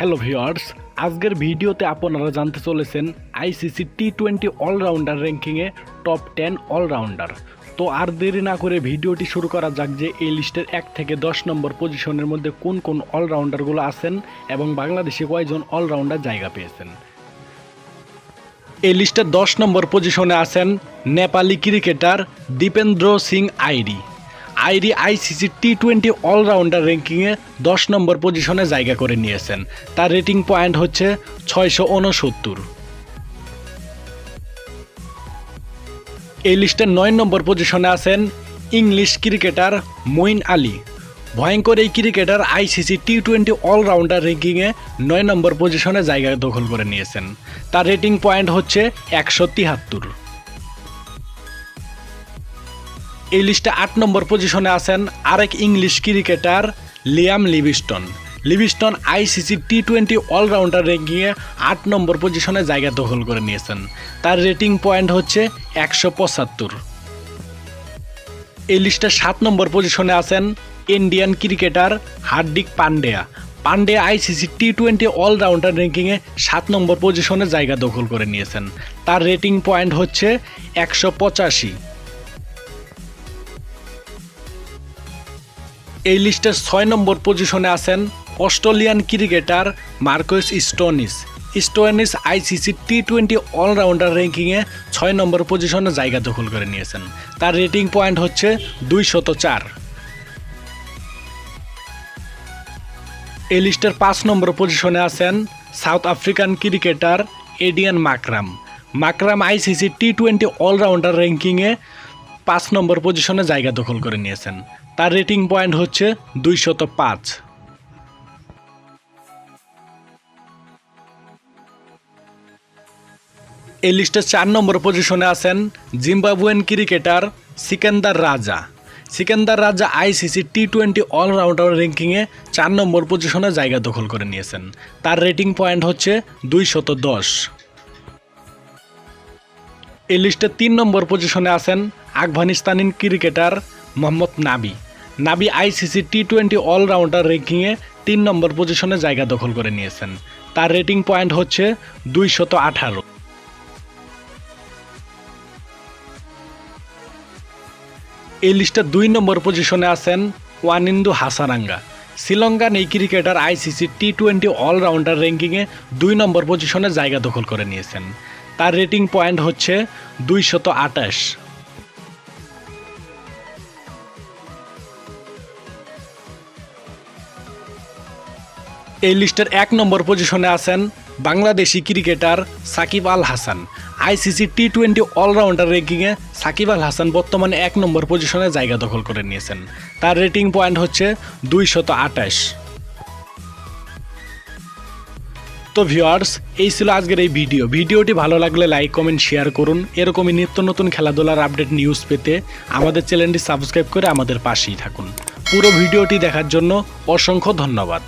Hello viewers আজকের ভিডিওতে আপনারা জানতে চলেছেন আইসিসি টি টোয়েন্টি অলরাউন্ডার র্যাঙ্কিংয়ে টপ টেন অলরাউন্ডার তো আর দেরি না করে ভিডিওটি শুরু করা যাক যে এই লিস্টের এক থেকে দশ নম্বর পজিশনের মধ্যে কোন কোন অলরাউন্ডারগুলো আছেন এবং বাংলাদেশে কয়জন অলরাউন্ডার জায়গা পেয়েছেন। এই লিস্টের দশ নম্বর পজিশনে আছেন Nepali cricketer Dipendra Singh Airee Airee ICC T twenty allrounder র্যাঙ্কিংয়ে দশ নম্বর পজিশনে জায়গা করে নিয়েছেন। তার রেটিং পয়েন্ট হচ্ছে ছয়শো উনসত্তর এই লিস্টের নয় নম্বর পজিশনে আছেন ইংলিশ ক্রিকেটার মঈন আলী ভয়ঙ্কর এই cricketer ICC T twenty allrounder র্যাঙ্কিংয়ে নয় নম্বর পজিশনে জায়গা দখল করে নিয়েছেন। তার রেটিং পয়েন্ট হচ্ছে একশো তিয়াত্তর এই লিস্টে আট নম্বর পজিশনে আছেন আরেক English cricketer Liam Livingstone. Livingstone ICC T twenty allrounder র্যাঙ্কিংয়ে আট নম্বর পজিশনে জায়গা দখল করে নিয়েছেন। তার রেটিং পয়েন্ট হচ্ছে একশো পঁচাত্তর। এই লিস্টে সাত নম্বর পজিশনে আছেন Indian cricketer Hardik Pandya. Pandya ICC T twenty allrounder র্যাঙ্কিংয়ে সাত নম্বর পজিশনে জায়গা দখল করে নিয়েছেন। তার রেটিং পয়েন্ট হচ্ছে একশো পঁচাশি। এই লিস্টের ছয় নম্বর পজিশনে আছেন Australian cricketer Marcus Stoinis. Stoinis ICC T twenty allrounder র্যাঙ্কিংয়ে ছয় নম্বর পজিশনে জায়গা দখল করে নিয়েছেন। তার রেটিং পয়েন্ট হচ্ছে দুই শত চার। এই লিস্টের পাঁচ নম্বর পজিশনে আছেন South African cricketer Aiden Markram. Markram ICC T twenty allrounder র্যাঙ্কিংয়ে পাঁচ নম্বর পজিশনে জায়গা দখল করে নিয়েছেন। তার রেটিং পয়েন্ট হচ্ছে দুইশত পাঁচ। এই লিস্টে চার নম্বর পজিশনে আছেন জিম্বাবুয়েন ক্রিকেটার সিকেন্দার রাজা। সিকেন্দার রাজা আইসিসি টি টোয়েন্টি অলরাউন্ডার র্যাঙ্কিংয়ে চার নম্বর পজিশনে জায়গা দখল করে নিয়েছেন। তার রেটিং পয়েন্ট হচ্ছে দুইশত দশ। এই লিস্টে তিন নম্বর পজিশনে আছেন আফগানিস্তানি ক্রিকেটার মোহাম্মদ নাবি। নাবি আইসিসি টি টোয়েন্টি অলরাউন্ডার র্যাঙ্কিংয়ে তিন নম্বর পজিশনে জায়গা দখল করে নিয়েছেন। তার রেটিং পয়েন্ট হচ্ছে দুইশত আঠারো। এই লিস্টের দুই নম্বর পজিশনে আছেন ওয়ানিন্দু হাসারাঙ্গা। শ্রীলঙ্কান এই cricketer ICC T twenty allrounder র্যাঙ্কিংয়ে দুই নম্বর পজিশনে জায়গা দখল করে নিয়েছেন। তার রেটিং পয়েন্ট হচ্ছে দুইশত আটাশ। এই লিস্টের এক নম্বর পজিশনে আছেন Bangladeshi cricketer Shakib Al Hasan. ICC T twenty allrounder র্যাঙ্কিংয়ে সাকিব আল হাসান বর্তমানে এক নম্বর পজিশনে জায়গা দখল করে নিয়েছেন। তার রেটিং পয়েন্ট হচ্ছে দুইশত আটাশ। তো ভিওয়ার্স এই ছিল আজকের এই ভিডিও ভিডিওটি ভালো লাগলে লাইক কমেন্ট শেয়ার করুন। এরকমই নিত্য নতুন খেলাধুলার আপডেট নিউজ পেতে আমাদের চ্যানেলটি সাবস্ক্রাইব করে আমাদের পাশেই থাকুন। পুরো ভিডিওটি দেখার জন্য অসংখ্য ধন্যবাদ।